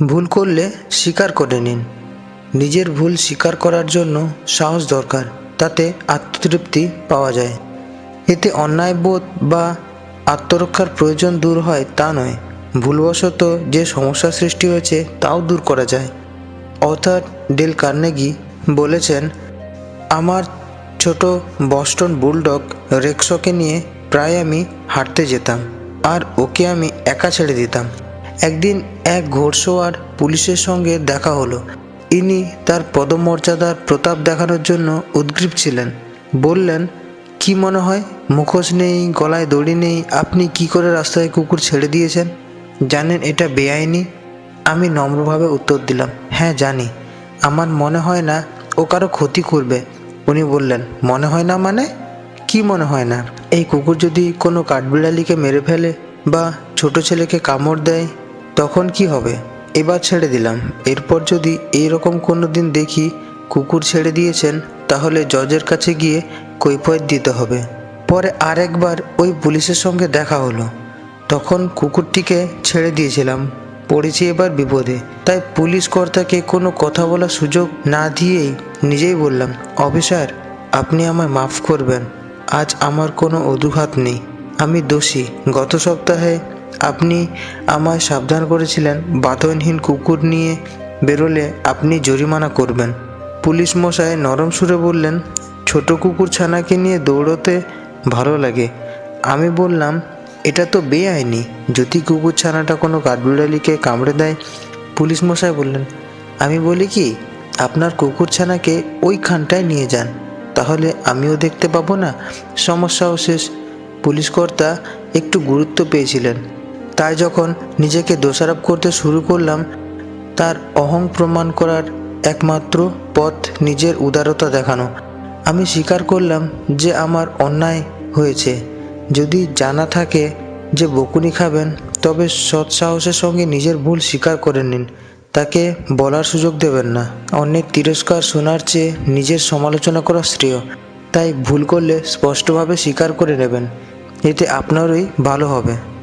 ভুল করলে স্বীকার করে নিন। নিজের ভুল স্বীকার করার জন্য সাহস দরকার, তাতে আত্মতৃপ্তি পাওয়া যায়। এতে অন্যায়বোধ বা আত্মরক্ষার প্রয়োজন দূর হয় তা নয়, ভুলবশত যে সমস্যা সৃষ্টি হয়েছে তাও দূর করা যায়। অর্থাৎ ডেল কার্নেগি বলেছেন, আমার ছোট বস্টন বুলডগ রেক্সকে নিয়ে প্রায় আমি হাঁটতে যেতাম, আর ওকে আমি একা ছেড়ে দিতাম। একদিন এক ঘোড়সওয়ার পুলিশের সঙ্গে দেখা হলো। ইনি তার পদমর্যাদার প্রতাপ দেখানোর জন্য উদ্গ্রীব ছিলেন। বললেন, কি মনে হয়, মুখোশ নেই, গলায় দড়ি নেই, আপনি কি করে রাস্তায় কুকুর ছেড়ে দিয়েছেন? জানেন, এটা বেআইনি? আমি নম্রভাবে উত্তর দিলাম হ্যাঁ জানি। আমার মনে হয় না ও কারও ক্ষতি করবে। উনি বললেন, মনে হয় না মানে? কি মনে হয় না? এই কুকুর যদি কোনো কাঠবিড়ালিকে মেরে ফেলে বা ছোট ছেলেকে কামড় দেয় তখন কি হবে? এবার ছেড়ে দিলাম। এরপর যদি এই রকম কোনো দিন দেখি কুকুর ছেড়ে দিয়েছেন, তাহলে জজের কাছে গিয়ে কৈফিয়ত দিতে হবে। পরে আরেকবার ওই পুলিশের সঙ্গে দেখা হলো। তখন কুকুরটিকে ছেড়ে দিয়েছিলাম। পড়েছি এবার বিপদে। তাই পুলিশ কর্তাকে কোনো কথা বলার সুযোগ না দিয়েই নিজেই বললাম, অফিসার, আপনি আমায় মাফ করবেন। আজ আমার কোনো অজুহাত নেই। আমি দোষী। গত সপ্তাহে আপনি আমায় সাবধান করেছিলেন, বাতনহীন কুকুর নিয়ে বেরোলে আপনি জরিমানা করবেন। পুলিশ মশাই নরম সুরে বললেন, ছোট কুকুর ছানাকে নিয়ে দৌড়তে ভালো লাগে। আমি বললাম, এটা তো বেআইনি। যদি কুকুর ছানাটা কোনো কাঠবিড়ালিকে কামড়ে দেয়, পুলিশ মশাই বললেন, আমি বলি কি, আপনার কুকুর ছানাকে ওইখানটায় নিয়ে যান, তাহলে আমিও দেখতে পাবো না। সমস্যাও শেষ। পুলিশ কর্তা একটু গুরুত্ব পেয়েছিলেন। তাই যখন নিজেকে দোষারোপ করতে শুরু করলাম, তার অহং প্রমাণ করার একমাত্র পথ নিজের উদারতা দেখানো। আমি স্বীকার করলাম যে আমার অন্যায় হয়েছে। যদি জানা থাকে যে বকুনি খাবেন, তবে সৎসাহসের সঙ্গে নিজের ভুল স্বীকার করে নিন। তাকে বলার সুযোগ দেবেন না। অন্যের তিরস্কার শোনার চেয়ে নিজের সমালোচনা করা শ্রেয়। তাই ভুল করলে স্পষ্টভাবে স্বীকার করে নেবেন। এতে আপনারই ভালো হবে।